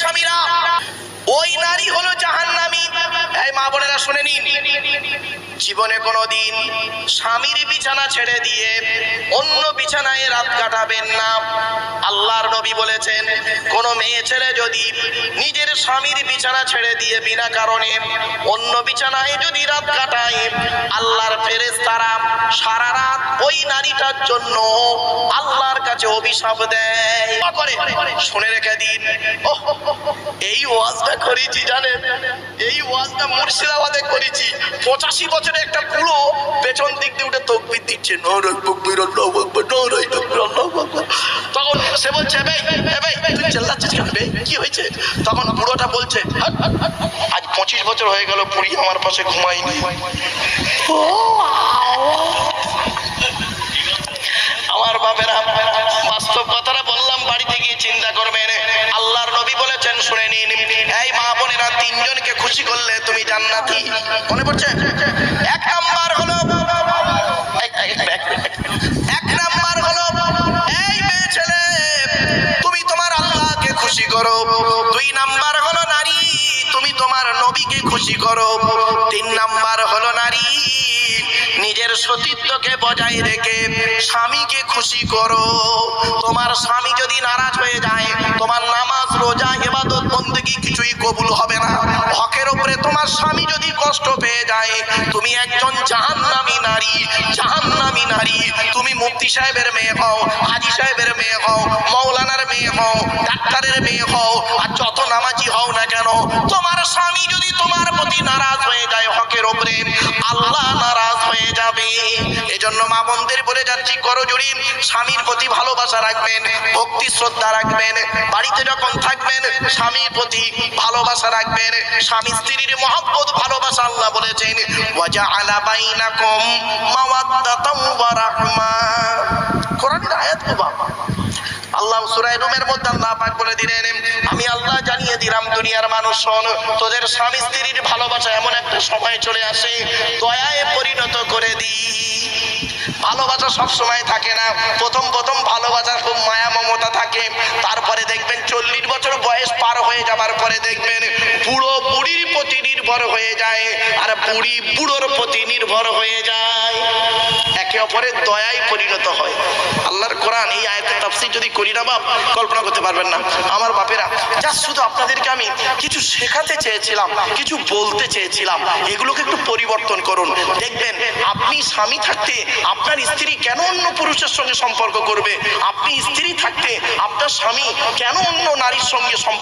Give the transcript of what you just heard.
স্বামীরা, ওই নারী হলো জাহান্নামী। এই মা বোনেরা শুনে নিন। জীবনে কোনোদিন স্বামীর বিছানা ছেড়ে দিয়ে অন্য বিছানায় রাত কাটাবেন না। আল্লাহর নবী বলেছেন, কোন মেয়ে ছেলে যদি নিজের স্বামীর বিছানা ছেড়ে দিয়ে বিনা কারণে অন্য বিছানায় যদি রাত কাটায়, আল্লাহর ফেরেস তারা সারা রাত ওই নারীটার জন্য আল্লাহর কাছে অভিশাপ দেয় করে। শুনে রেখে দিন। এই ওয়াজটা করেছি জানেন? এই ওয়াজটা মুর্শিদাবাদে করেছি। পঁচাশি বছরে একটা পুরো পেছন দিক দিয়ে উঠে তকবির দিচ্ছে তখন সে বলছে তুই চেল্লাচ্ছিস কেন কি হয়েছে? তখন বুড়োটা বলছে "হাট, হাট, হাট, আজ পঁচিশ বছর হয়ে গেল পুরী আমার পাশে ঘুমাইনি ও, তিনজনকে খুশি করলে তুমি জান্নাতি। মনে পড়ছে? এক নাম্বার হলো এক, নাম্বার হলো এই মেয়ে ছেলে তুমি তোমার আল্লাহকে খুশি করো। দুই নাম্বার হলো নারী তুমি তোমার নবীকে খুশি করো। তিন নাম্বার হলো নারী নিজের সতীত্বকে বজায় রেখে স্বামীকে খুশি করো। তোমার স্বামী যদি নারাজ হয়ে যায় তোমার নামাজ রোজা এবাদত বন্দেগি কিছুই কবুল হবে না। কষ্ট পেয়ে যায়। তুমি একজন জাহান্নামী নারী জাহান্নামী নারী। তুমি মুফতি সাহেবের মেয়ে হও, হাজি সাহেবের মেয়ে হও, মৌলানার মেয়ে হও, ডাক্তারের মেয়ে হও, আর যত নামাজি হও না কেন, তোমার স্বামী যদি তোমার প্রতি নারাজ হয়ে যায় হকের ওপরে আল্লাহ নারাজ হয়ে যাবে। এজন্য মা বোনদের বলে যাচ্ছি করজুড়ি স্বামীর প্রতি ভালোবাসা রাখবেন, ভক্তি, শ্রদ্ধা রাখবেন, বাড়িতে যখন থাকবেন, স্বামীর প্রতি ভালোবাসা রাখবেন, স্বামী স্ত্রীর মহব্বত আল্লাহ বলেছেন ওয়াজা আলা বাইনাকুম মাওয়াদ্দাতাম ওয়া রাহমা। কোরআনের আয়াত বাবা আল্লাহ। সুরায় রুমের মধ্যে আল্লাহ পাক বলে দিলেন, আমি আল্লাহ জানিয়ে দিলাম, দুনিয়ার মানুষ শোন, তোদের স্বামী স্ত্রীর ভালোবাসা এমন একটা সময় চলে আসে, দয়ায় পরিণত করে দি। ভালোবাসা সব সময় থাকে না। প্রথম প্রথম ভালোবাসার খুব মায়া মমতা থাকে। তারপরে দেখবেন চল্লিশ বছর বয়স পার হয়ে যাবার পরে দেখবেন বুড়ো বুড়ির প্রতি নির্ভর হয়ে যায়। বুড়ি বুড়োর প্রতি নির্ভর হয়ে যায়। একে অপরের দয়ায় পরিণত হয়। আল্লাহর কোরআন এই আয়াতের তাফসীর যদি করি না বাপ, কল্পনা করতে পারবেন না। আমার বাপেরা, যা শুধু আপনাদেরকে আমি কিছু শেখাতে চেয়েছিলাম, কিছু বলতে চেয়েছিলাম, এগুলোকে একটু পরিবর্তন করুন। দেখবেন, আপনি স্বামী থাকতে আপনার স্ত্রী কেন অন্য পুরুষের সঙ্গে সম্পর্ক করবে? আপনি স্ত্রী থাকতে আপনার স্বামী কেন অন্য নারীর সঙ্গে সম্পর্ক